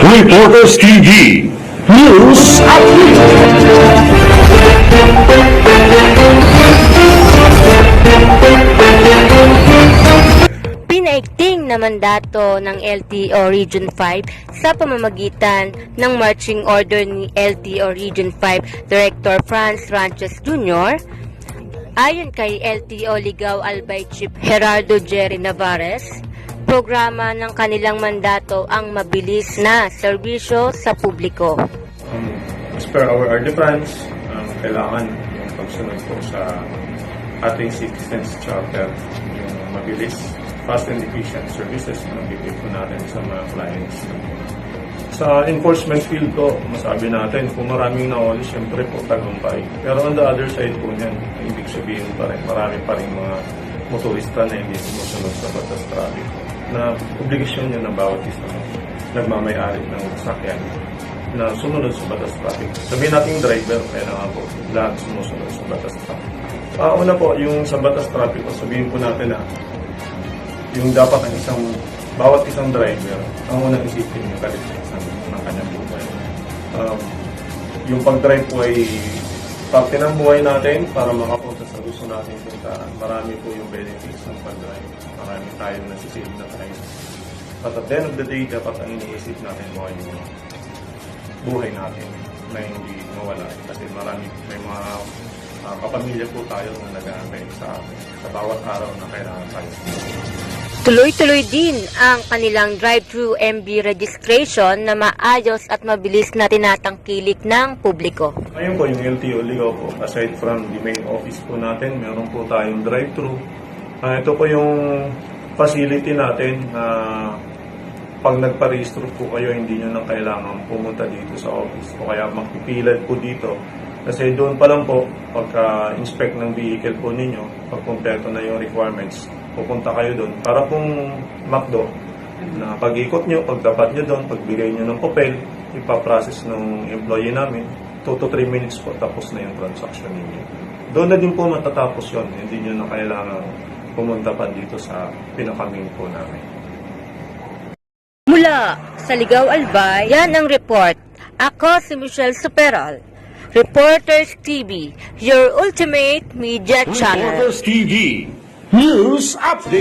Reporters TV News Update. Pinaigting na mandato ng LTO Region 5 sa pamamagitan ng marching order ni LTO Region 5 Director Franz Ranches Jr. Ayon kay LTO Ligaw Albay Chief Gerardo Jerry Navarez, programa ng kanilang mandato ang mabilis na serbisyo sa publiko. um, as per our ordinance, um, kailangan yung pagsunod po sa ating citizens charter, yung mabilis, fast and efficient services na bibigay po natin sa mga clients. Sa enforcement field po, masabi natin, kung maraming nauli, syempre po tagumpay. Pero on the other side po niyan, ibig sabihin pa rin, marami pa rin mga motorista na hindi sumusunod sa batas traffic na obligasyon niya ng bawat isa nagmamayari ng sakyan na sumunod sa batas traffic. Sabihin natin driver, kailangan po lahat sumusunod sa batas traffic. Ah, una po, yung sa batas traffic, po, sabihin po natin na yung dapat ang isang, bawat isang driver, ang unang isipin yung kaligtasan ng kanyang buhay. Um, yung pag-drive po ay parte ng buhay natin para makapunta sa gusto natin puntaan. Marami po yung benefits ng pag-drive. Marami tayong nasisave na time. But at the end of the day, dapat ang iniisip natin mo ay yung buhay natin na hindi mawala. Kasi marami, may mga ah, kapamilya po tayo na nag-aantay sa atin sa bawat araw na kailangan tayo. Tuloy-tuloy din ang kanilang drive-thru MB registration na maayos at mabilis na tinatangkilik ng publiko. Ngayon po, yung LTO Ligaw po, aside from the main office po natin, meron po tayong drive-thru. Ah, ito po yung facility natin na pag nagpa-registro po kayo, hindi nyo na kailangan pumunta dito sa office o kaya magpipilad po dito. Kasi doon pa lang po, pagka-inspect ng vehicle po ninyo, pag kumpleto na yung requirements, pupunta kayo doon. Para pong MacDo, na pag-ikot nyo, pagdapat nyo doon, pagbigay nyo ng papel, ipaprocess ng employee namin, 2 to 3 minutes po, tapos na yung transaction ninyo. Doon na din po matatapos yon hindi nyo na kailangan pumunta pa dito sa pinaka-main po namin. Mula sa Ligaw Albay, yan ang report. Ako si Michelle Superal. Reporters TV, your ultimate media channel. Reporters TV News Update.